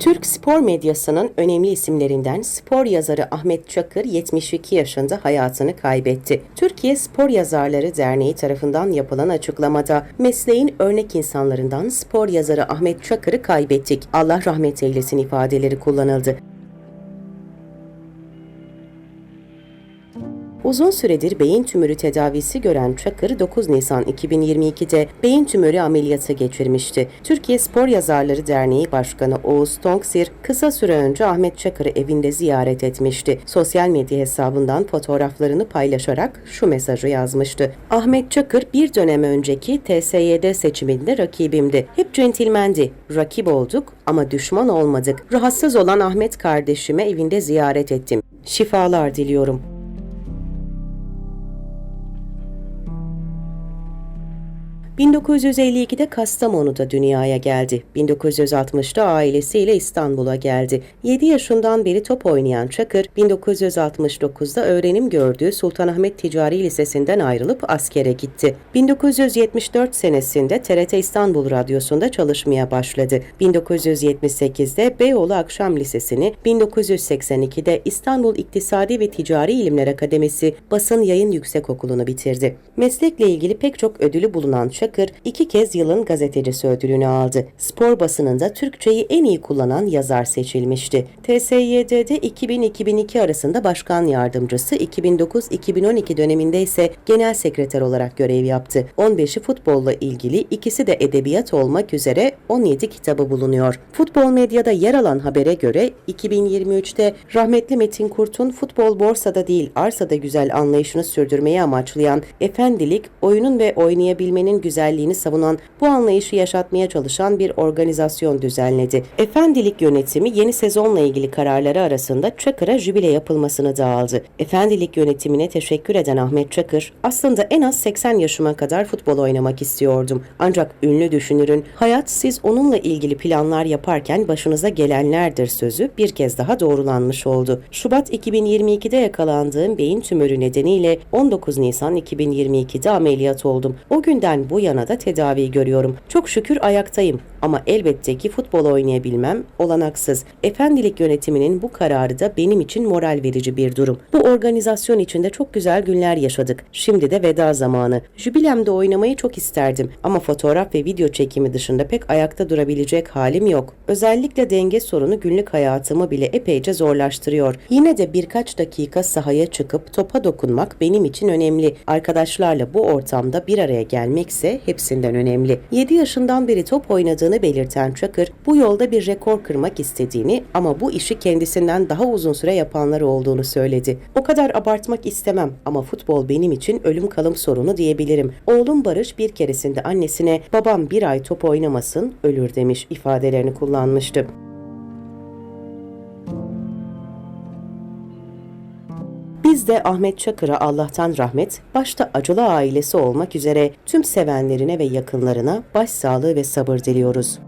Türk spor medyasının önemli isimlerinden spor yazarı Ahmet Çakır 72 yaşında hayatını kaybetti. Türkiye Spor Yazarları Derneği tarafından yapılan açıklamada mesleğin örnek insanlarından spor yazarı Ahmet Çakır'ı kaybettik. Allah rahmet eylesin ifadeleri kullanıldı. Uzun süredir beyin tümörü tedavisi gören Çakır 9 Nisan 2022'de beyin tümörü ameliyatı geçirmişti. Türkiye Spor Yazarları Derneği Başkanı Oğuz Tonksir kısa süre önce Ahmet Çakır'ı evinde ziyaret etmişti. Sosyal medya hesabından fotoğraflarını paylaşarak şu mesajı yazmıştı. Ahmet Çakır bir dönem önceki TSYD seçiminde rakibimdi. Hep centilmendi. Rakip olduk ama düşman olmadık. Rahatsız olan Ahmet kardeşime evinde ziyaret ettim. Şifalar diliyorum. ...1952'de Kastamonu'da dünyaya geldi. 1960'da ailesiyle İstanbul'a geldi. 7 yaşından beri top oynayan Çakır, 1969'da öğrenim gördüğü Sultanahmet Ticari Lisesi'nden ayrılıp askere gitti. 1974 senesinde TRT İstanbul Radyosu'nda çalışmaya başladı. 1978'de Beyoğlu Akşam Lisesi'ni, 1982'de İstanbul İktisadi ve Ticari İlimler Akademisi Basın Yayın Yüksekokulu'nu bitirdi. Meslekle ilgili pek çok ödülü bulunan Çakır, iki kez yılın gazetecisi ödülünü aldı. Spor basınında Türkçeyi en iyi kullanan yazar seçilmişti. TSYD'de 2000-2002 arasında başkan yardımcısı, 2009-2012 döneminde ise genel sekreter olarak görev yaptı. 15'i futbolla ilgili, ikisi de edebiyat olmak üzere 17 kitabı bulunuyor. Futbol medyada yer alan habere göre 2023'te rahmetli Metin Kurt'un futbol borsada değil arsada güzel anlayışını sürdürmeyi amaçlayan efendilik, oyunun ve oynayabilmenin güzelliğini savunan bu anlayışı yaşatmaya çalışan bir organizasyon düzenledi. Efendilik yönetimi yeni sezonla ilgili kararları arasında Çakır'a jübile yapılmasını da aldı. Efendilik yönetimine teşekkür eden Ahmet Çakır, aslında en az 80 yaşıma kadar futbol oynamak istiyordum. Ancak ünlü düşünürün hayat siz onunla ilgili planlar yaparken başınıza gelenlerdir sözü bir kez daha doğrulanmış oldu. Şubat 2022'de yakalandığım beyin tümörü nedeniyle 19 Nisan 2022'de ameliyat oldum. O günden bu yana da tedavi görüyorum. Çok şükür ayaktayım ama elbette ki futbol oynayabilmem olanaksız. Efendilik yönetiminin bu kararı da benim için moral verici bir durum. Bu organizasyon içinde çok güzel günler yaşadık. Şimdi de veda zamanı. Jübilemde oynamayı çok isterdim ama fotoğraf ve video çekimi dışında pek ayakta durabilecek halim yok. Özellikle denge sorunu günlük hayatımı bile epeyce zorlaştırıyor. Yine de birkaç dakika sahaya çıkıp topa dokunmak benim için önemli. Arkadaşlarla bu ortamda bir araya gelmekse hepsinden önemli. 7 yaşından beri top oynadığını belirten Çakır, bu yolda bir rekor kırmak istediğini ama bu işi kendisinden daha uzun süre yapanlar olduğunu söyledi. O kadar abartmak istemem ama futbol benim için ölüm kalım sorunu diyebilirim. Oğlum Barış bir keresinde annesine babam bir ay top oynamasın ölür demiş ifadelerini kullanmıştı. Biz de Ahmet Çakır'a Allah'tan rahmet, başta acılı ailesi olmak üzere tüm sevenlerine ve yakınlarına başsağlığı ve sabır diliyoruz.